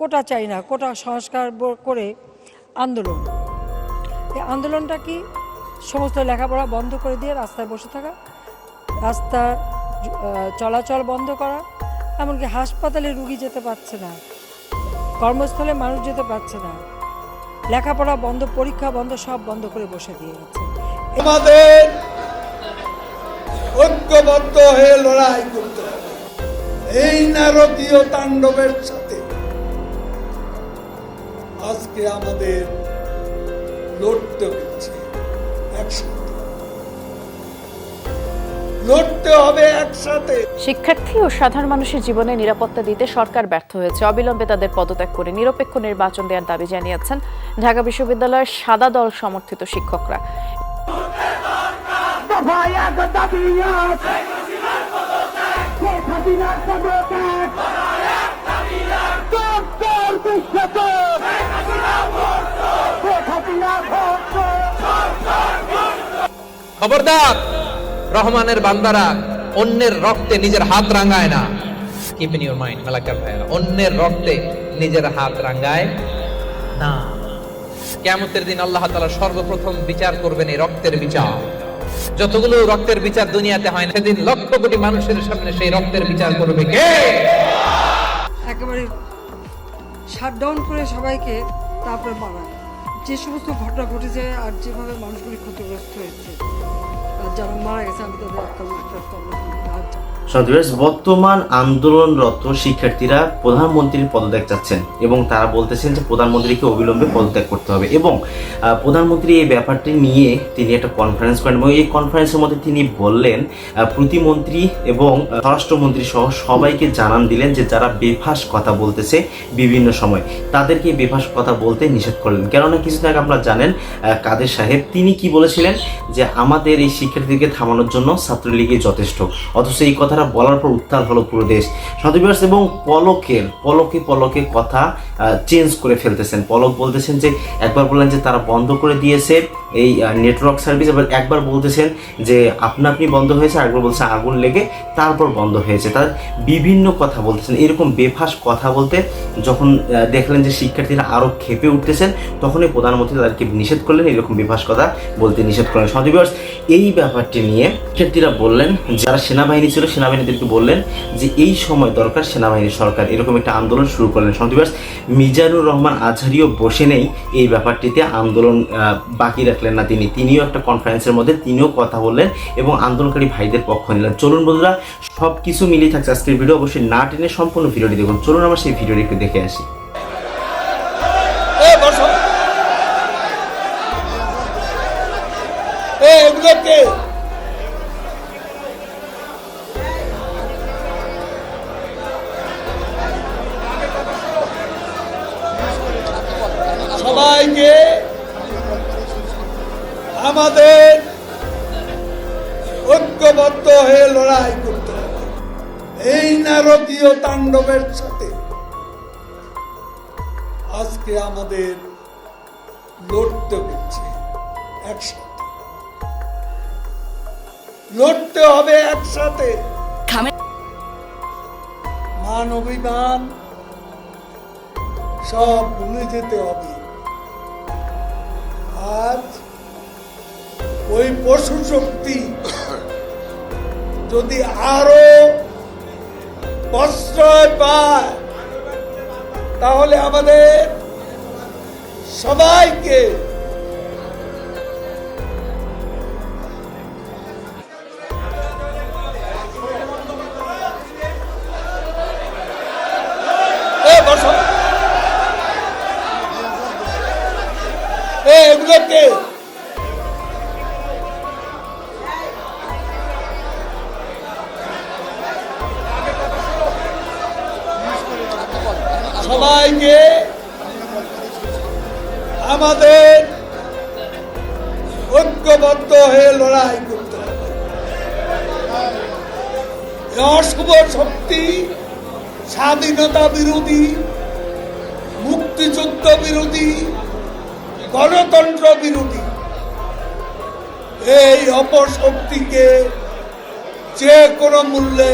কোটা চাই না, কোটা সংস্কার করে আন্দোলন। এই আন্দোলনটা কি সমস্ত লেখাপড়া বন্ধ করে দিয়ে রাস্তায় বসে থাকা, রাস্তার চলাচল বন্ধ করা, এমনকি হাসপাতালে রুগী যেতে পারছে না, কর্মস্থলে মানুষ যেতে পারছে না, লেখাপড়া বন্ধ, পরীক্ষা বন্ধ, সব বন্ধ করে বসে দিয়ে গেছে। আমাদের ঐক্যবদ্ধ হয়ে লড়াই করতে এই নারকীয় তাণ্ডবের সাথে আজকে আমাদের লড়তে হচ্ছে একসাথে। লড়তে হবে একসাথে। শিক্ষার্থী ও সাধারণ মানুষের জীবনে নিরাপত্তা দিতে সরকার ব্যর্থ হয়েছে। অবিলম্বে তাদের পদত্যাগ করে নিরপেক্ষ নির্বাচন দেওয়ার দাবি জানিয়েছেন ঢাকা বিশ্ববিদ্যালয়ের সাদা দল সমর্থিত শিক্ষকরা। খবরদার, রহমানের বান্দারা অন্যের রক্তে নিজের হাত রাঙায় না। ইউর মাইন্ড মালাকার অন্যের রক্তে নিজের হাত না। কেমতের দিন আল্লাহ তাআলা সর্বপ্রথম বিচার করবেন এই রক্তের বিচার। যতগুলো রক্তের বিচার দুনিয়াতে হয় না, সেদিন লক্ষ কোটি মানুষের সামনে সেই রক্তের বিচার করবে কে? একেবারে করে সবাইকে তারপরে মারা যে সমস্ত ঘটনা ঘটেছে আর যেভাবে মানুষগুলি ক্ষতিগ্রস্ত হয়েছে, আর যারা মারা গেছে, আমি তাদের আত্মা বর্তমান আন্দোলনরত শিক্ষার্থীরা প্রধানমন্ত্রীর পদত্যাগ চাচ্ছেন এবং তারা বলতেছেন যে প্রধানমন্ত্রীকে অবিলম্বে পদত্যাগ করতে হবে এবং প্রধানমন্ত্রী এই ব্যাপারটি নিয়ে তিনি একটা কনফারেন্স করেন এবং এই কনফারেন্সের মধ্যে তিনি বললেন প্রতিমন্ত্রী এবং স্বরাষ্ট্রমন্ত্রী সহ সবাইকে জানান দিলেন যে যারা বেফাস কথা বলতেছে বিভিন্ন সময় তাদেরকে বেফাস কথা বলতে নিষেধ করলেন। কেননা কিছুদিন আগে আপনারা জানেন কাদের সাহেব, তিনি কি বলেছিলেন যে আমাদের এই শিক্ষার্থীদেরকে থামানোর জন্য ছাত্রলীগই যথেষ্ট। অথচ এই কথাটা বলার পর উত্তাল হলো পুরো দেশ। সদবিবাস এবং পলকের পলকে পলকে কথা চেঞ্জ করে ফেলতেছেন। পলক বলতেছেন যে, একবার বললেন যে তারা বন্ধ করে দিয়েছে এই নেটওয়ার্ক সার্ভিস এবার একবার বলতেছেন যে, আপনা আপনি বন্ধ হয়েছে, আরেকবার বলছে আগুন লেগে, তারপর বন্ধ হয়েছে। তার বিভিন্ন কথা বলতেছেন। এরকম বেফাস কথা বলতে যখন দেখলেন যে শিক্ষার্থীরা আরও খেপে উঠতেছেন, তখনই প্রধানমন্ত্রী তাদেরকে নিষেধ করলেন, এরকম বেফাস কথা বলতে নিষেধ করলেন। সদিবর্ষ এই ব্যাপারটি নিয়ে শিক্ষার্থীরা বললেন, যারা সেনাবাহিনী ছিল, সেনাবাহিনীদেরকে বললেন যে, এই সময় দরকার সেনাবাহিনী সরকার। এরকম একটা আন্দোলন শুরু করলেন সদিবর্ষ মিজানুর রহমান আজহারিও বসে নেই এই ব্যাপারটিতে আন্দোলন বাকি রাখলেন না তিনি। তিনিও একটা কনফারেন্সের মধ্যে তিনিও কথা বললেন এবং আন্দোলনকারী ভাইদের পক্ষ নিলেন। চলুন বন্ধুরা সব কিছু মিলিয়ে থাকছে আজকের ভিডিও। অবশ্যই না টেনে সম্পূর্ণ ভিডিওটি দেখুন। চলুন আমার সেই ভিডিওটি একটু দেখে আসি। এই নারকীয় তাণ্ডবের সাথে আজকে আমাদের লড়তে হচ্ছে একসাথে। লড়তে হবে একসাথে। মান অভিমান সব ভুলে যেতে হবে। আজ ওই পশু শক্তি যদি আরও প্রশ্রয় পায়। তাহলে আমাদের সবাইকে বিরোধী, মুক্তিযুদ্ধ বিরোধী, গণতন্ত্র বিরোধী, এই অপশক্তিকে যে কোনো মূল্যে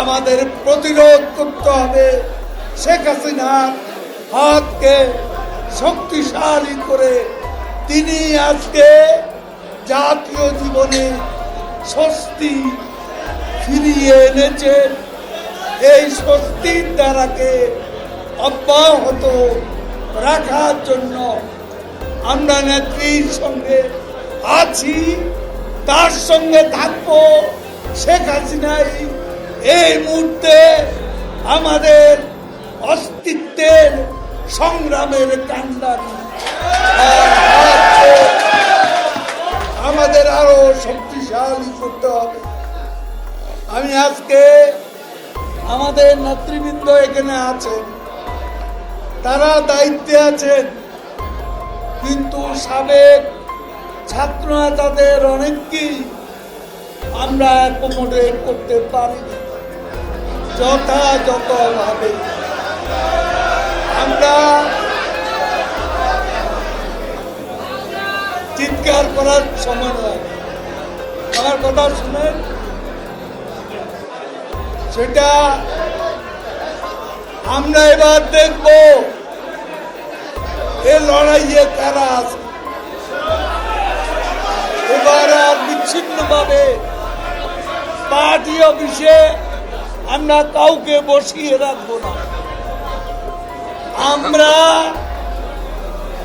আমাদের প্রতিরোধ করতে হবে, শেখ হাসিনার হাতকে শক্তিশালী করে তিনি আজকে জাতীয় জীবনে স্বস্তি ফিরিয়ে এনেছেন। এই স্বস্তির দ্বারাকে অব্যাহত রাখার জন্য আমরা নেত্রীর সঙ্গে আছি, তার সঙ্গে থাকব। শেখ হাসিনাই এই মুহূর্তে আমাদের অস্তিত্বের সংগ্রামের কান্ডারি আমাদের আরও শক্তিশালী করতে হবে। আমি আজকে আমাদের নেতৃবৃন্দ এখানে আছেন। তারা দায়িত্বে আছেন। কিন্তু সাবেক ছাত্র নেতাদের অনেককেই আমরা অ্যাকোমোডেট করতে পারিনি। যথাযথভাবে। আমরা চিৎকার করার সময় নয়। আমার কথা শুনেন? সেটা আমরা এবার দেখব এ লড়াইয়ে কারা আছে। এবার আর বিচ্ছিন্নভাবে পার্টি অফিসে আমরা কাউকে বসিয়ে রাখব না। আমরা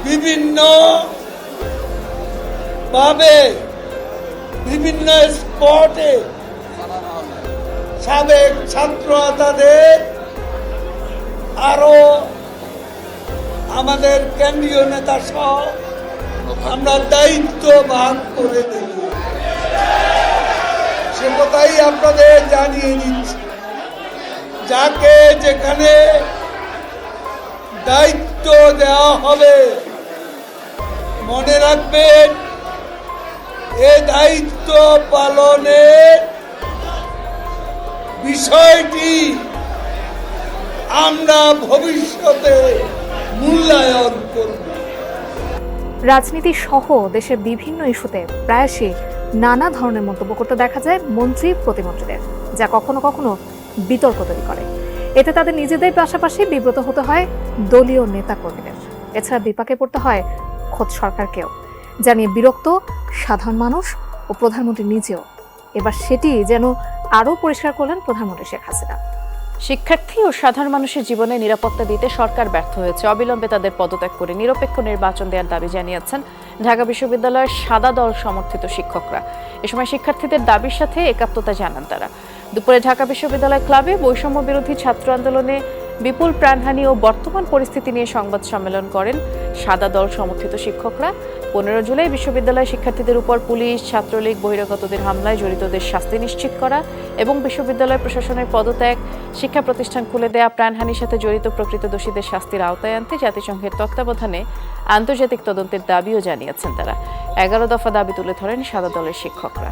বিভিন্ন ভাবে বিভিন্ন স্পটে সাবেক ছাত্র তাদের আরও আমাদের কেন্দ্রীয় নেতা সহ আমরা দায়িত্ব ভাগ করে দেব। সে কথাই আপনাদের জানিয়ে দিচ্ছি। যাকে যেখানে দায়িত্ব দেওয়া হবে, মনে রাখবেন, এ দায়িত্ব পালনের বিষয়টি আমরা ভবিষ্যতে মূল্যায়ন করব। রাজনীতি সহ দেশের বিভিন্ন ইস্যুতে প্রায়শই নানা ধরনের মন্তব্য করতে দেখা যায় মন্ত্রী প্রতিমন্ত্রীদের, যা কখনো কখনো বিতর্ক তৈরি করে। এতে তাদের নিজেদের পাশাপাশি বিব্রত হতে হয় দলীয় নেতাকর্মীদের। এছাড়া বিপাকে পড়তে হয় খোদ সরকারকেও, যা নিয়ে বিরক্ত সাধারণ মানুষ ও প্রধানমন্ত্রী নিজেও। এবার সেটি যেন আরও পরিষ্কার করলেন প্রধানমন্ত্রী শেখ হাসিনা। শিক্ষার্থী ও সাধারণ মানুষের জীবনে নিরাপত্তা দিতে সরকার ব্যর্থ হয়েছে। অবিলম্বে তাদের পদত্যাগ করে নিরপেক্ষ নির্বাচন দেওয়ার দাবি জানিয়েছেন ঢাকা বিশ্ববিদ্যালয়ের সাদা দল সমর্থিত শিক্ষকরা। এ সময় শিক্ষার্থীদের দাবির সাথে একাত্মতা জানান তারা। দুপুরে ঢাকা বিশ্ববিদ্যালয় ক্লাবে বৈষম্য বিরোধী ছাত্র আন্দোলনে বিপুল প্রাণহানি ও বর্তমান পরিস্থিতি নিয়ে সংবাদ সম্মেলন করেন সাদা দল সমর্থিত শিক্ষকরা। পনেরো জুলাই বিশ্ববিদ্যালয় শিক্ষার্থীদের উপর পুলিশ, ছাত্রলীগ, বহিরাগতদের হামলায় জড়িতদের শাস্তি নিশ্চিত করা এবং বিশ্ববিদ্যালয় প্রশাসনের পদত্যাগ, শিক্ষা প্রতিষ্ঠান খুলে দেয়া, প্রাণহানির সাথে জড়িত প্রকৃত দোষীদের শাস্তির আওতায় আনতে জাতিসংঘের তত্ত্বাবধানে আন্তর্জাতিক তদন্তের দাবিও জানিয়েছেন তারা। এগারো দফা দাবি তুলে ধরেন সাদা দলের শিক্ষকরা।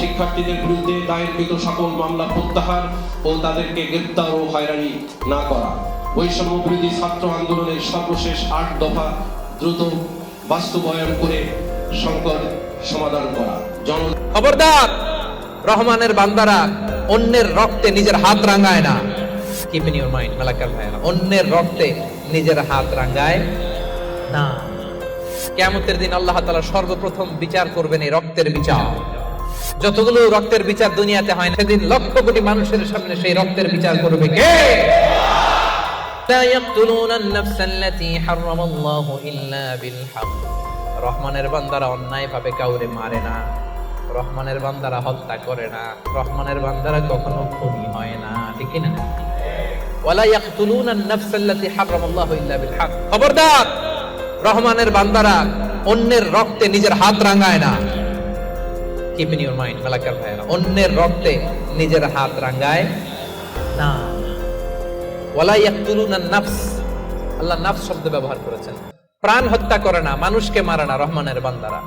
শিক্ষার্থীদের বিরুদ্ধে দায়েরকৃত সকল মামলা প্রত্যাহার ও তাদেরকে গ্রেপ্তার ও হয়রানি না করা। বৈষম্য বিরোধী ছাত্র আন্দোলনের সর্বশেষ আট দফা দ্রুত বাস্তবায়ন করে সংকট সমাধান করা। জন খবরদার, রহমানের বান্দারা অন্যের রক্তে নিজের হাত রাঙায় না। কিপ ইন মাইন্ড মেলাকার ভাইয়েরা, অন্যের রক্তে নিজের হাত রাঙায় না। কেমতের দিন আল্লাহ তালা সর্বপ্রথম বিচার করবেন এই রক্তের বিচার। যতগুলো রক্তের বিচার দুনিয়াতে হয় না, সেদিন লক্ষ কোটি মানুষের সামনে সেই রক্তের বিচার করবে কে? রহমানের বান্দারা অন্যায় ভাবে কাউরে মারে না। রহমানের বান্দারা হত্যা করে না। রহমানের বান্দারা কখনো খুনি হয় না। ঠিক না ওয়ালা ইয়াকতুলুনা আন-নাফস আল্লাতী হারামাল্লাহু ইল্লা বিল খবরদার! রহমানের বান্দারা অন্যের রক্তে নিজের হাত রাঙায় না। Keep in your mind Malakar ভাইরা অন্যের রক্তে নিজের হাত রাঙায় না। ওয়ালা ইয়াকতুলুনা আন-নাফস আল্লাহ নাফস শব্দ ব্যবহার করেছেন। প্রাণ হত্যা করে না, মানুষকে মারে না, রহমানের বান্দারা।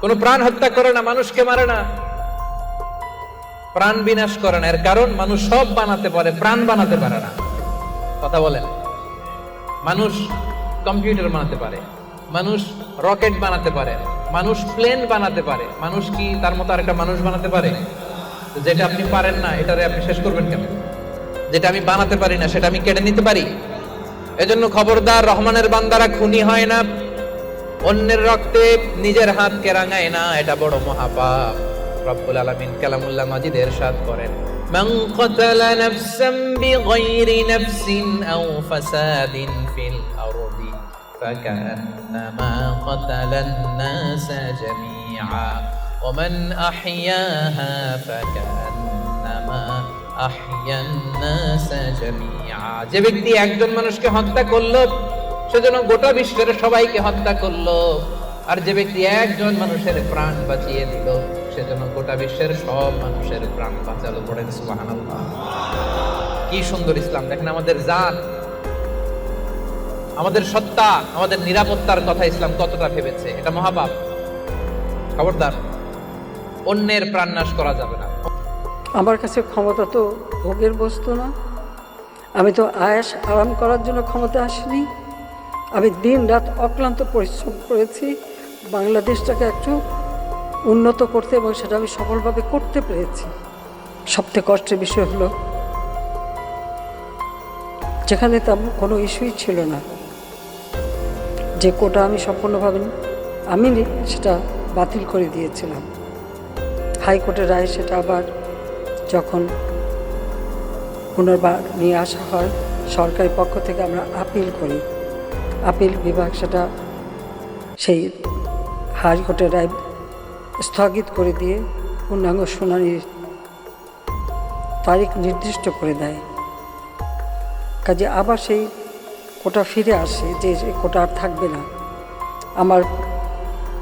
কোন প্রাণ হত্যা করে না, মানুষকে মারে না। প্রাণ বিনাশ করে না, এর কারণ মানুষ সব বানাতে পারে, প্রাণ বানাতে পারে না। কথা বলেন। মানুষ কম্পিউটার বানাতে পারে, মানুষ রকেট বানাতে পারে মানুষ প্লেন বানাতে পারে মানুষ কি তার মতো আরেকটা মানুষ বানাতে পারে তো যেটা আপনি পারেন না এটারে আপনি শেষ করবেন কেন যেটা আমি বানাতে পারি না সেটা আমি কেটে নিতে পারি এজন্য খবরদার রহমানের বান্দারা খুনি হয় না অন্যের রক্তে নিজের হাতকে রাঙায় না এটা বড় মহাপাপ রব্বুল আলামিন কালামুল্লাহ মাজিদ এরশাদ করেন من قتل نفسا بغير نفس أو فساد في الأرض فكأنما قتل الناس جميعا ومن أحياها فكأنما أحيا الناس جميعا যে ব্যক্তি একজন মানুষকে হত্যা করলো সেজন্য গোটা বিশ্বের সবাইকে হত্যা করলো আর যে ব্যক্তি একজন মানুষের প্রাণ বাঁচিয়ে দিল সেজন্য গোটা বিশ্বের সব মানুষের প্রাণ বাঁচালো পড়েন সুবহানাল্লাহ কি সুন্দর ইসলাম দেখেন আমাদের জান আমাদের সত্তা, আমাদের নিরাপত্তার কথা ইসলাম কতটা ভেবেছে? এটা মহাপাপ। খবরদার, অন্যের প্রাণ নাশ করা যাবে না। আমার কাছে ক্ষমতা তো ভোগের বস্তু না। আমি তো আয়াস আরাম করার জন্য ক্ষমতা আসিনি। আমি দিন রাত অক্লান্ত পরিশ্রম করেছি। বাংলাদেশটাকে একটু উন্নত করতে এবং সেটা আমি সফলভাবে করতে পেরেছি। সবথেকে কষ্টের বিষয় হলো, যেখানে তেমন কোনো ইস্যুই ছিল না। যে কোটা আমি সম্পূর্ণভাবে আমি সেটা বাতিল করে দিয়েছিলাম। হাইকোর্টের রায় সেটা আবার যখন পুনর্বার নিয়ে আসা হয় সরকারি পক্ষ থেকে আমরা আপিল করি। আপিল বিভাগ সেটা সেই হাইকোর্টের রায় স্থগিত করে দিয়ে পূর্ণাঙ্গ শুনানির তারিখ নির্দিষ্ট করে দেয়। কাজে আবার সেই কোটা ফিরে আসে যে কোটা আর থাকবে না। আমার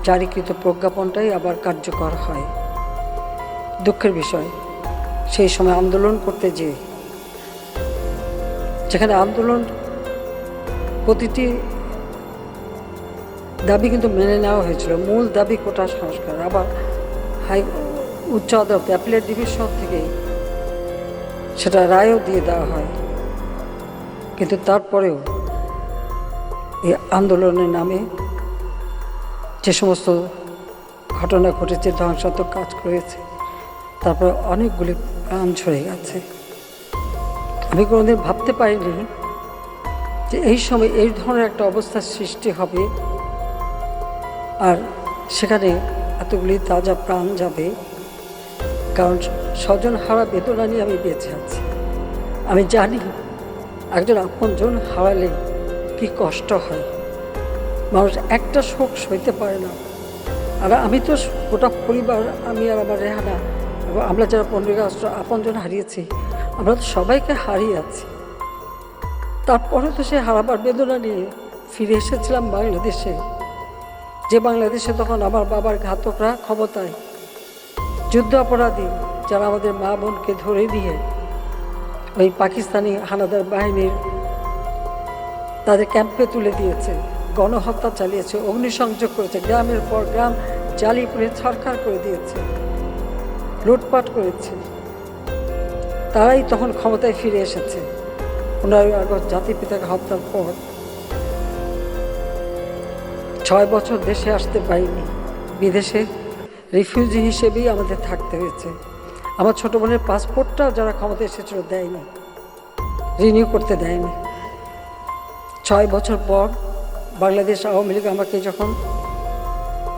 জারিকৃত প্রজ্ঞাপনটাই আবার কার্যকর হয়। দুঃখের বিষয়, সেই সময় আন্দোলন করতে যেয়ে, যেখানে আন্দোলন প্রতিটি দাবি কিন্তু মেনে নেওয়া হয়েছিল। মূল দাবি কোটা সংস্কার। আবার হাই উচ্চ আদালত অ্যাপিলেট ডিভিশন থেকে সেটা রায়ও দিয়ে দেওয়া হয়। কিন্তু তারপরেও এই আন্দোলনের নামে যে সমস্ত ঘটনা ঘটেছে, ধ্বংসাত্মক কাজ করেছে, তারপরে অনেকগুলি প্রাণ ঝরে গেছে। আমি কোনোদিন ভাবতে পারিনি যে এই সময় এই ধরনের একটা অবস্থার সৃষ্টি হবে আর সেখানে এতগুলি তাজা প্রাণ যাবে। কারণ স্বজন হারা বেদনা নিয়ে আমি বেঁচে আছি। আমি জানি একজন আপনজন হারালে কি কষ্ট হয়। মানুষ একটা শোক সইতে পারে না। আর আমি তো গোটা পরিবার, আমি আর আমার রেহানা এবং আমরা যারা পনেরোই আগস্ট আপনজন হারিয়েছি, আমরা তো সবাইকে হারিয়ে আছি। তারপরে তো সে হারাবার বেদনা নিয়ে ফিরে এসেছিলাম বাংলাদেশে। যে বাংলাদেশে তখন আমার বাবার ঘাতকরা ক্ষমতায় যুদ্ধ অপরাধী যারা আমাদের মা বোনকে ধরে দিয়ে ওই পাকিস্তানি হানাদার বাহিনীর তাদের ক্যাম্পে তুলে দিয়েছে। গণহত্যা চালিয়েছে, অগ্নিসংযোগ করেছে, গ্রামের পর গ্রাম জ্বালিয়ে পুড়ে ছারখার করে দিয়েছে, লুটপাট করেছে। তারাই তখন ক্ষমতায় ফিরে এসেছে। পনেরোই আগস্ট জাতির পিতাকে হত্যার পর। ছয় বছর দেশে আসতে পারিনি। বিদেশে রিফিউজি হিসেবেই আমাদের থাকতে হয়েছে। আমার ছোট বোনের পাসপোর্টটাও যারা ক্ষমতা এসেছিল দেয়নি, রিনিউ করতে দেয়নি। ছয় বছর পর বাংলাদেশ আওয়ামী লীগ আমাকে যখন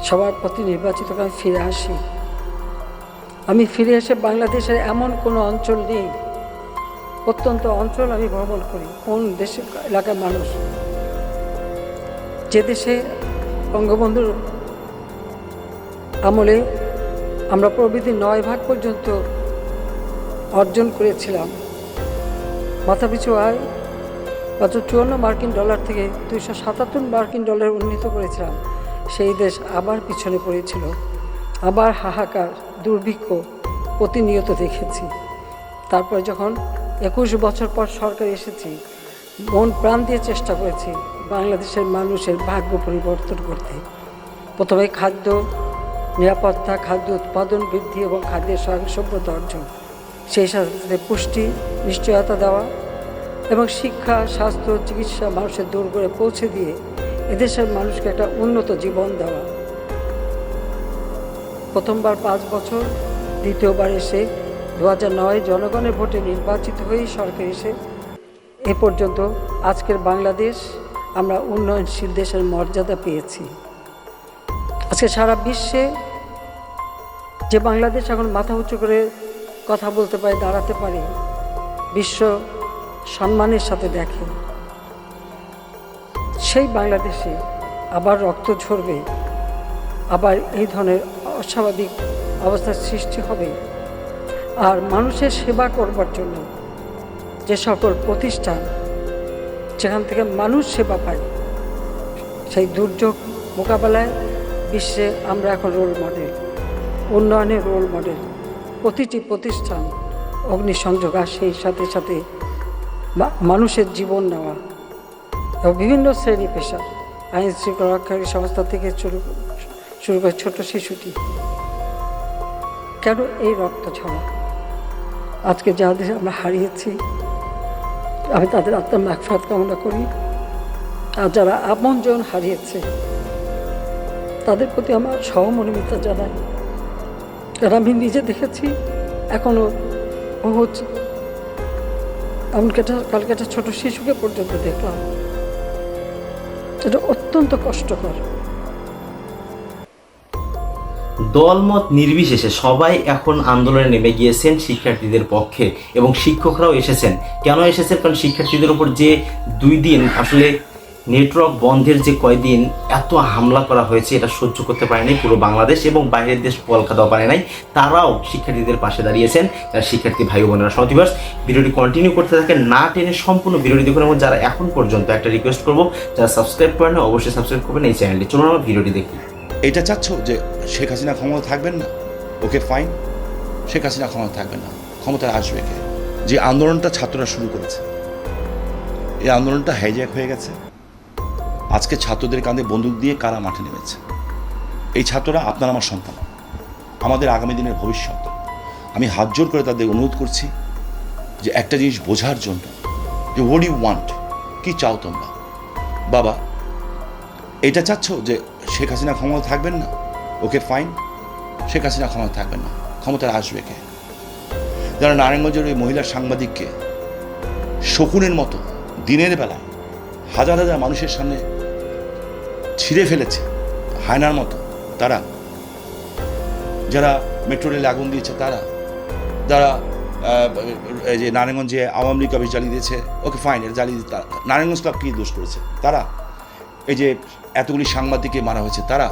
সবার প্রতি নির্বাচিত করে ফিরে আসি। আমি ফিরে এসে বাংলাদেশের এমন কোনো অঞ্চল নেই প্রত্যন্ত অঞ্চল আমি ভ্রমণ করি, কোন দেশে, এলাকার মানুষ। যে দেশে বঙ্গবন্ধুর আমলে আমরা প্রবৃদ্ধি নয় ভাগ পর্যন্ত অর্জন করেছিলাম মাথাপিছু আয় মাত্র চুয়ান্ন মার্কিন ডলার থেকে দুইশো সাতাত্তর মার্কিন ডলার উন্নীত করেছিলাম। সেই দেশ আবার পিছনে পড়েছিল। আবার হাহাকার, দুর্ভিক্ষ প্রতিনিয়ত দেখেছি। তারপর যখন একুশ বছর পর সরকার এসেছি, মন প্রাণ দিয়ে চেষ্টা করেছি বাংলাদেশের মানুষের ভাগ্য পরিবর্তন করতে। প্রথমে খাদ্য নিরাপত্তা, খাদ্য উৎপাদন বৃদ্ধি এবং খাদ্যের স্বয়ংসম্পদ অর্জন। সেই সাথে পুষ্টি, নিশ্চয়তা দেওয়া এবং শিক্ষা, স্বাস্থ্য, চিকিৎসা মানুষের দূর করে পৌঁছে দিয়ে এদেশের মানুষকে একটা উন্নত জীবন দেওয়া। প্রথমবার পাঁচ বছর, দ্বিতীয়বার এসে দু নয় জনগণের ভোটে নির্বাচিত হয়েই সরকার এসে এ পর্যন্ত আজকের বাংলাদেশ আমরা উন্নয়নশীল দেশের মর্যাদা পেয়েছি। আজকে সারা বিশ্বে যে বাংলাদেশ এখন মাথা উঁচু করে কথা বলতে পারে, দাঁড়াতে পারে, বিশ্ব সম্মানের সাথে দেখে। সেই বাংলাদেশে আবার রক্ত ঝরবে, আবার এই ধরনের অস্বাভাবিক অবস্থার সৃষ্টি হবে। আর মানুষের সেবা করবার জন্য যে সকল প্রতিষ্ঠান, যেখান থেকে মানুষ সেবা পায়, সেই দুর্যোগ মোকাবেলায় বিশ্বে আমরা এখন রোল মডেল উন্নয়নের রোল মডেল প্রতিটি প্রতিষ্ঠান অগ্নিসংযোগ আর সেই সাথে সাথে মানুষের জীবন নেওয়া এবং বিভিন্ন শ্রেণি পেশা আইন শৃঙ্খলা রক্ষাকারী সংস্থা থেকে শুরু শুরু করে ছোট শিশুটি। কেন এই রক্ত ঝরা? আজকে যাদের আমরা হারিয়েছি, আমি তাদের আত্মার মাগফাত কামনা করি। আর যারা আপনজন হারিয়েছে, তাদের প্রতি আমার সহমর্মিতা জানাই। কারণ আমি নিজে দেখেছি এখনও বহু এমনকি একটা কালকে একটা ছোট শিশুকে পর্যন্ত দেখলাম। এটা অত্যন্ত কষ্টকর। দলমত নির্বিশেষে সবাই এখন আন্দোলনে নেমে গিয়েছেন শিক্ষার্থীদের পক্ষে এবং শিক্ষকরাও এসেছেন। কেন এসেছেন? কারণ শিক্ষার্থীদের উপর যে দুই দিন আসলে নেটওয়ার্ক বন্ধের যে কয়দিন এত হামলা করা হয়েছে, এটা সহ্য করতে পারেনি পুরো বাংলাদেশ এবং বাইরের দেশ কলকাতাও পারে নাই। তারাও শিক্ষার্থীদের পাশে দাঁড়িয়েছেন, যারা শিক্ষার্থী ভাই বোনেরা সমাধিবাস ভিডিওটি কন্টিনিউ করতে থাকেন, না টেনে সম্পূর্ণ ভিডিওটি দেখুন এবং যারা এখন পর্যন্ত একটা রিকোয়েস্ট করব, যারা সাবস্ক্রাইব করেন অবশ্যই সাবস্ক্রাইব করবেন এই চ্যানেলটি চলুন আমরা ভিডিওটি দেখি। এটা চাচ্ছ যে শেখ হাসিনা ক্ষমতা থাকবেন না? ওকে ফাইন শেখ হাসিনা ক্ষমতা থাকবেন না। ক্ষমতায় আসবে যে আন্দোলনটা ছাত্ররা শুরু করেছে। এই আন্দোলনটা হাইজ্যাক হয়ে গেছে। আজকে ছাত্রদের কাঁধে বন্দুক দিয়ে কারা মাঠে নেমেছে? এই ছাত্ররা আপনার আমার সন্তান। আমাদের আগামী দিনের ভবিষ্যৎ। আমি হাত জোর করে তাদের অনুরোধ করছি যে একটা জিনিস বোঝার জন্য যে হোয়াট ইউ ওয়ান্ট কি চাও তোমরা? বাবা, এটা চাচ্ছ যে শেখ হাসিনা ক্ষমতা থাকবেন না? ওকে ফাইন শেখ হাসিনা ক্ষমতা থাকবেন না। ক্ষমতায় আসবে কে? যারা নারায়ণগঞ্জের ওই মহিলা সাংবাদিককে শকুনের মতো দিনের বেলায় হাজার হাজার মানুষের সামনে ছিঁড়ে ফেলেছে, হায়নার মতো, তারা। যারা মেট্রো রেলে আগুন দিয়েছে, তারা। যারা এই যে নারায়ণগঞ্জে আওয়ামী লীগ অফিস জ্বালিয়ে দিয়েছে, ওকে ফাইন এটা জ্বালিয়ে দিয়ে তারা নারায়ণগঞ্জ ক্লাব কী দোষ করেছে? তারা। এই যে এতগুলি সাংবাদিককে মারা হয়েছে, তারা।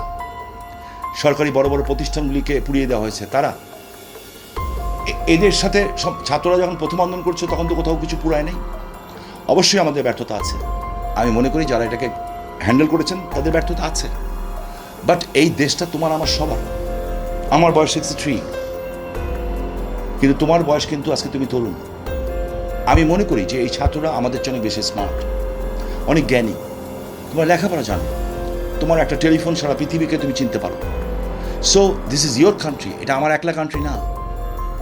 সরকারি বড় বড় প্রতিষ্ঠানগুলিকে পুড়িয়ে দেওয়া হয়েছে, তারা। এদের সাথে সব ছাত্ররা যখন প্রথম আন্দোলন করছে, তখন তো কোথাও কিছু পুরায় নেই। অবশ্যই আমাদের ব্যর্থতা আছে। আমি মনে করি যারা এটাকে হ্যান্ডেল করেছেন, তাদের ব্যর্থতা আছে। বাট এই দেশটা তোমার, আমার সবার। আমার বয়স সিক্সটি থ্রি কিন্তু তোমার বয়স কিন্তু আজকে তুমি তরুণ। আমি মনে করি যে এই ছাত্ররা আমাদের জন্য বেশি স্মার্ট অনেক জ্ঞানী। তোমার লেখাপড়া জানো। তোমার একটা টেলিফোন সারা পৃথিবীকে তুমি চিনতে পারো। So this is your country এটা আমার একলা কান্ট্রি না।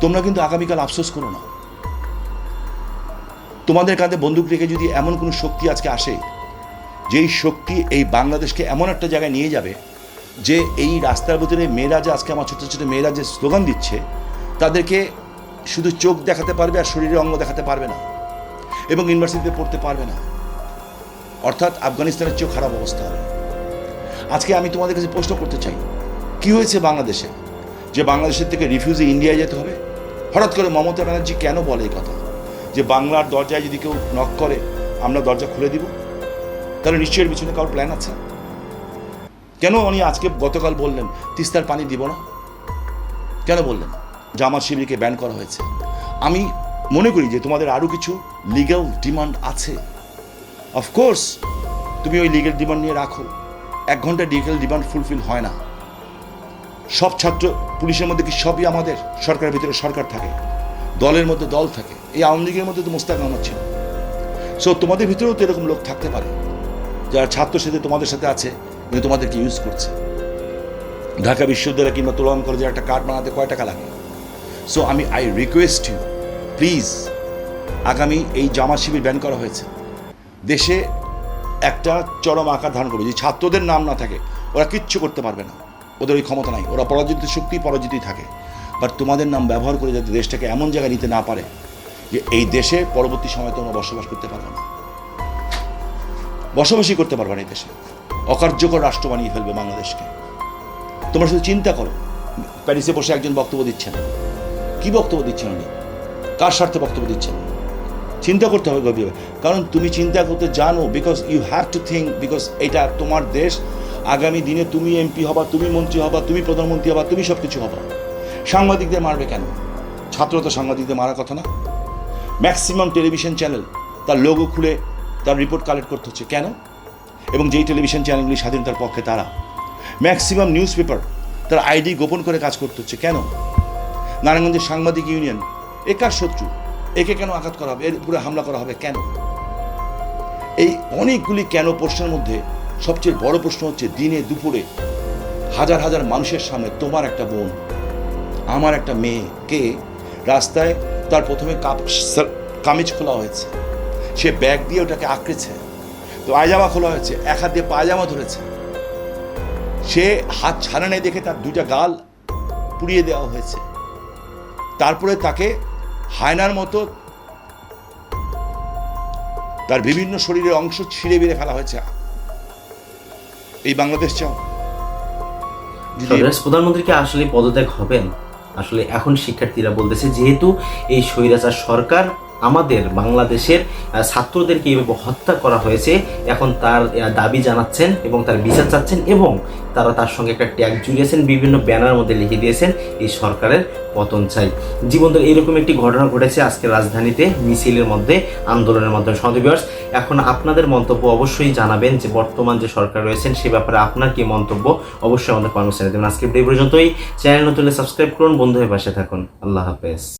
তোমরা কিন্তু আগামীকাল আফসোস করো না। তোমাদের কাঁধে বন্দুক রেখে যদি এমন কোনো শক্তি আজকে আসে যেই শক্তি এই বাংলাদেশকে এমন একটা জায়গায় নিয়ে যাবে যে এই রাস্তার ভিতরে মেয়েরা যে আজকে আমার ছোটো ছোটো মেয়েরা যে স্লোগান দিচ্ছে, তাদেরকে শুধু চোখ দেখাতে পারবে আর শরীরের অঙ্গ দেখাতে পারবে না এবং ইউনিভার্সিটিতে পড়তে পারবে না। অর্থাৎ আফগানিস্তানের চেয়েও খারাপ অবস্থা হবে। আজকে আমি তোমাদের কাছে প্রশ্ন করতে চাই, কি হয়েছে বাংলাদেশে? যে বাংলাদেশের থেকে রিফিউজি ইন্ডিয়ায় যেতে হবে? হঠাৎ করে মমতা ব্যানার্জি কেন বলে এই কথা? যে বাংলার দরজায় যদি কেউ নক করে, আমরা দরজা খুলে দিব? তাহলে নিশ্চয়ই এর পিছনে কারোর প্ল্যান আছে? কেন উনি আজকে গতকাল বললেন, তিস্তার পানি দিব না? কেন বললেন? জামাত শিবিরকে ব্যান করা হয়েছে। আমি মনে করি যে তোমাদের আরও কিছু লিগ্যাল ডিমান্ড আছে। অফকোর্স তুমি ওই লিগেল ডিমান্ড নিয়ে রাখো। এক ঘণ্টা লিগেল ডিমান্ড ফুলফিল হয় না। সব ছাত্র পুলিশের মধ্যে কি সবই আমাদের? সরকারের ভিতরে সরকার থাকে। দলের মধ্যে দল থাকে। এই আওয়ামী লীগের মধ্যে তো মোস্তাক আহমদ ছিল। সো তোমাদের ভিতরেও তো এরকম লোক থাকতে পারে। যারা ছাত্র সাথে তোমাদের সাথে আছে কিন্তু তোমাদেরকে ইউজ করছে। ঢাকা বিশ্ববিদ্যালয় কিংবা তুলন কলেজের একটা কার্ড বানাতে কয় টাকা লাগে? সো আমি আই রিকোয়েস্ট ইউ প্লিজ আগামী এই জামা শিবির ব্যান করা হয়েছে। দেশে একটা চরম আকার ধারণ করবে। যে ছাত্রদের নাম না থাকে, ওরা কিচ্ছু করতে পারবে না। ওদের ওই ক্ষমতা নাই। ওরা পরাজিত শক্তি, পরাজিতই থাকে। বাট তোমাদের নাম ব্যবহার করে যাতে দেশটাকে এমন জায়গায় নিতে না পারে, যে এই দেশে পরবর্তী সময় তোমরা বসবাস করতে পারবে না। বসবাসই করতে পারবে না এই দেশে। অকার্যকর রাষ্ট্র বানিয়ে ফেলবে বাংলাদেশকে। তোমরা শুধু চিন্তা করো, প্যারিসে বসে একজন বক্তব্য দিচ্ছেন। কি বক্তব্য দিচ্ছেন উনি? কার স্বার্থে বক্তব্য দিচ্ছেন? চিন্তা করতে হবে গভীরভাবে। কারণ তুমি চিন্তা করতে জানো because you have to think because এটা তোমার দেশ। আগামী দিনে তুমি এমপি হবা, তুমি মন্ত্রী হবা, তুমি প্রধানমন্ত্রী হবা, তুমি সব কিছু হবা। সাংবাদিকদের মারবে কেন? ছাত্র তো সাংবাদিকদের মারার কথা না। ম্যাক্সিমাম টেলিভিশন চ্যানেল তার লোগো খুলে তার রিপোর্ট কালেক্ট করতে হচ্ছে। কেন? এবং যেই টেলিভিশন চ্যানেলগুলি স্বাধীনতার পক্ষে তারা ম্যাক্সিমাম নিউজ পেপার তার আইডি গোপন করে কাজ করতে হচ্ছে। কেন? নারায়ণগঞ্জের সাংবাদিক ইউনিয়ন একার শত্রু? একে কেন আঘাত করা হবে? এর উপরে হামলা করা হবে কেন? এই অনেকগুলি কেন প্রশ্নের মধ্যে সবচেয়ে বড় প্রশ্ন হচ্ছে, দিনে দুপুরে হাজার হাজার মানুষের সামনে তোমার একটা বোন, আমার একটা মেয়েকে রাস্তায় তার প্রথমে কাপ কামিজ খোলা হয়েছে। সে ব্যাগ দিয়ে ওটাকে আঁকড়েছে। তো পায়জামা খোলা হয়েছে, এক হাত দিয়ে পায়জামা ধরেছে। সে হাত ছাড়া নেই দেখে তার দুইটা গাল পুড়িয়ে দেওয়া হয়েছে। তারপরে তাকে হায়নার মতো তার বিভিন্ন শরীরের অংশ ছিঁড়ে বেড়ে ফেলা হয়েছে। এই বাংলাদেশ চাও? প্রধানমন্ত্রীকে আসলে পদত্যাগ হবেন? আসলে এখন শিক্ষার্থীরা বলতেছে, যেহেতু এই স্বৈরাচার সরকার আমাদের বাংলাদেশের ছাত্রদেরকে এইভাবে হত্যা করা হয়েছে, এখন তার দাবি জানাচ্ছেন এবং তার বিচার চাচ্ছেন এবং তারা তার সঙ্গে একটা ট্যাগ জুড়িয়েছেন বিভিন্ন ব্যানার মধ্যে লিখে দিয়েছেন, এই সরকারের পতন চাই। জীবনদের এরকম একটি ঘটনা ঘটেছে আজকে রাজধানীতে, মিছিলের মধ্যে, আন্দোলনের মাধ্যমে সদবিয়ার্স এখন আপনাদের মন্তব্য অবশ্যই জানাবেন যে বর্তমান যে সরকার রয়েছেন, সে ব্যাপারে আপনার কি মন্তব্য? অবশ্যই আমাদের কর্মচারী দেবেন। আজকে এই পর্যন্তই। চ্যানেল নতুন সাবস্ক্রাইব করুন, বন্ধু হয়ে পাশে থাকুন। আল্লাহ হাফেজ।